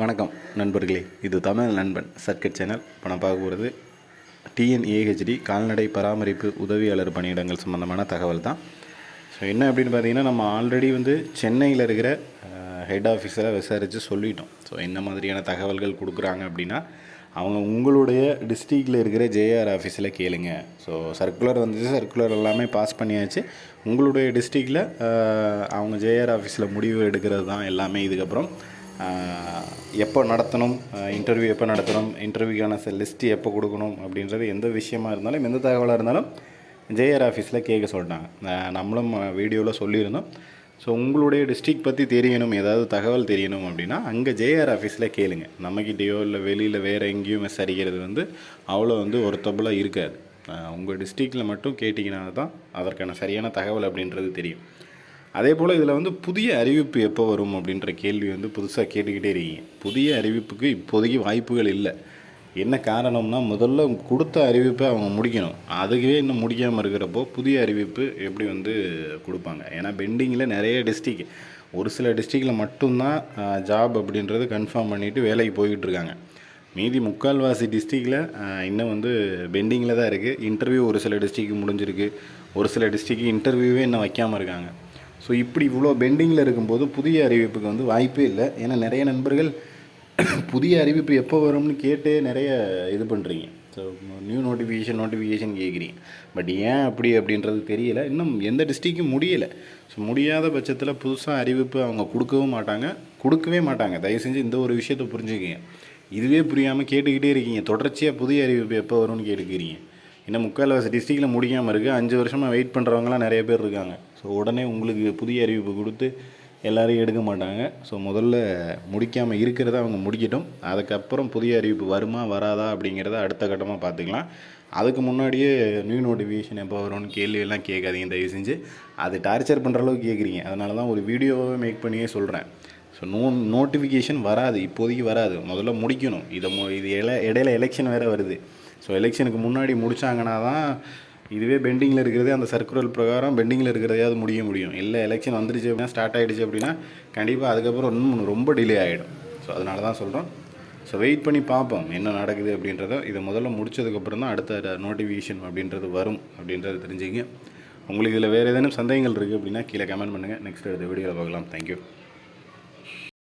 வணக்கம் நண்பர்களே. இது தமிழ் நண்பன் சர்க்கட் சேனல். இப்போ நான் பார்க்க போகிறது டிஎன்ஏஹெச்டி கால்நடை பராமரிப்பு உதவியாளர் பணியிடங்கள் சம்மந்தமான தகவல் தான். ஸோ என்ன அப்படின்னு பார்த்தீங்கன்னா நம்ம ஆல்ரெடி வந்து சென்னையில் இருக்கிற ஹெட் ஆஃபீஸரை விசாரித்து சொல்லிட்டோம். ஸோ என்ன மாதிரியான தகவல்கள் கொடுக்குறாங்க அப்படின்னா அவங்க உங்களுடைய டிஸ்ட்ரிக்டில் இருக்கிற ஜேஆர் ஆஃபீஸில் கேளுங்க. ஸோ சர்க்குலர் வந்துச்சு. சர்க்குலர் எல்லாமே பாஸ் பண்ணியாச்சு. உங்களுடைய டிஸ்ட்ரிக்டில் அவங்க ஜேஆர் ஆஃபீஸில் முடிவு எடுக்கிறது தான் எல்லாமே. இதுக்கப்புறம் எப்போ நடத்தணும் இன்டர்வியூ எப்போ நடத்தணும் இன்டர்வியூக்கான லிஸ்ட்டு எப்போ கொடுக்கணும் அப்படின்றது எந்த விஷயமா இருந்தாலும் எந்த தகவலாக இருந்தாலும் ஜேஆர் ஆஃபீஸில் கேட்க சொல்லிட்டாங்க. நம்மளும் வீடியோவில் சொல்லியிருந்தோம். ஸோ உங்களுடைய டிஸ்ட்ரிக் பற்றி தெரியணும் ஏதாவது தகவல் தெரியணும் அப்படின்னா அங்கே ஜேஆர் ஆஃபீஸில் கேளுங்க. நம்மக்கிட்டேயோ இல்லை வெளியில் வேறு எங்கேயும் விசாரிக்கிறது வந்து அவ்வளோ வந்து ஒருத்தபுளாக இருக்காது. உங்கள் டிஸ்ட்ரிக்டில் மட்டும் கேட்டிங்கன்னா தான் அதற்கான சரியான தகவல் அப்படின்றது தெரியும். அதே போல் இதில் வந்து புதிய அறிவிப்பு எப்போ வரும் அப்படின்ற கேள்வி வந்து புதுசாக கேட்டுக்கிட்டே இருக்கீங்க. புதிய அறிவிப்புக்கு இப்போதைக்கு வாய்ப்புகள் இல்லை. என்ன காரணம்னா முதல்ல கொடுத்த அறிவிப்பை அவங்க முடிக்கணும். அதுக்கே இன்னும் முடிக்காமல் இருக்கிறப்போ புதிய அறிவிப்பு எப்படி வந்து கொடுப்பாங்க? ஏன்னா பெண்டிங்கில் நிறைய டிஸ்ட்ரிக். ஒரு சில டிஸ்ட்ரிக்டில் மட்டும்தான் ஜாப் அப்படின்றது கன்ஃபார்ம் பண்ணிவிட்டு வேலைக்கு போய்கிட்டு இருக்காங்க. மீதி முக்கால்வாசி டிஸ்ட்ரிக்டில் இன்னும் வந்து பெண்டிங்கில் தான் இருக்குது இன்டர்வியூ ஒரு சில டிஸ்ட்ரிக்கு முடிஞ்சிருக்கு. ஒரு சில டிஸ்ட்ரிக்கு இன்டர்வியூவே இன்னும் வைக்காமல் இருக்காங்க. ஸோ இப்படி இவ்வளோ பெண்டிங்கில் இருக்கும்போது புதிய அறிவிப்புக்கு வந்து வாய்ப்பே இல்லை. ஏன்னா நிறைய நண்பர்கள் புதிய அறிவிப்பு எப்போ வரும்னு கேட்டு நிறைய இது பண்ணுறீங்க ஸோ நியூ நோட்டிஃபிகேஷன் நோட்டிஃபிகேஷன் கேட்குறீங்க பட் ஏன் அப்படி அப்படின்றது தெரியல. இன்னும் எந்த டிஸ்ட்ரிக்கும் முடியலை. ஸோ முடியாத பட்சத்தில் புதுசாக அறிவிப்பு அவங்க கொடுக்கவும் மாட்டாங்க. கொடுக்கவே மாட்டாங்க. தயவு செஞ்சு இந்த ஒரு விஷயத்தை புரிஞ்சுக்கிங்க. இதுவே புரியாமல் கேட்டுக்கிட்டே இருக்கீங்க. தொடர்ச்சியாக புதிய அறிவிப்பு எப்போ வரும்னு கேட்டுக்கிறீங்க. இன்னும் முக்கால்வாசி டிஸ்ட்ரிக்டில் முடிக்காமல் இருக்குது அஞ்சு வருஷமாக வெயிட் பண்ணுறவங்களாம் நிறைய பேர் இருக்காங்க. ஸோ உடனே உங்களுக்கு புதிய அறிவிப்பு கொடுத்து எல்லோரையும் எடுக்க மாட்டாங்க. ஸோ முதல்ல முடிக்காமல் இருக்கிறத அவங்க முடிக்கட்டும். அதுக்கப்புறம் புதிய அறிவிப்பு வருமா வராதா அப்படிங்கிறத அடுத்த கட்டமாக பார்த்துக்கலாம். அதுக்கு முன்னாடியே நியூ நோட்டிஃபிகேஷன் எப்போ வரும்னு கேள்வியெல்லாம் கேட்காதீங்க. தயவு செஞ்சு. அது டார்ச்சர் பண்ணுற அளவுக்கு கேட்குறீங்க அதனால தான் ஒரு வீடியோவை மேக் பண்ணியே சொல்கிறேன் ஸோ நோ நோட்டிஃபிகேஷன் வராது இப்போதைக்கு வராது. முதல்ல முடிக்கணும். இதை மு இது இல இடையில எலெக்ஷன் வேறு வருது. ஸோ எலெக்ஷனுக்கு முன்னாடி முடித்தாங்கன்னா தான் இதுவே பெண்டிங்கில் இருக்கிறது அந்த சர்க்குலர் பிரகாரம் பெண்டிங்கில் இருக்கிறதையாவது முடிய முடியும். இல்லை எலெக்ஷன் வந்துடுச்சு அப்படின்னா ஸ்டார்ட் ஆகிடுச்சு அப்படின்னா கண்டிப்பாக அதுக்கப்புறம் இன்னும் ரொம்ப டிலே ஆகிடும் ஸோ அதனால தான் சொல்கிறோம் ஸோ வெயிட் பண்ணி பார்ப்போம் என்ன நடக்குது அப்படின்றத. இதை முதல்ல முடிச்சதுக்கப்புறம் தான் அடுத்த நோட்டிஃபிகேஷன் அப்படின்றது வரும் அப்படின்றத தெரிஞ்சுங்க. உங்களுக்கு இதில் வேறு ஏதேனும் சந்தேகங்கள் இருக்குது அப்படின்னா கீழே கமெண்ட் பண்ணுங்கள் நெக்ஸ்ட் அடுத்த வீடியோவில் பார்க்கலாம். தேங்க்யூ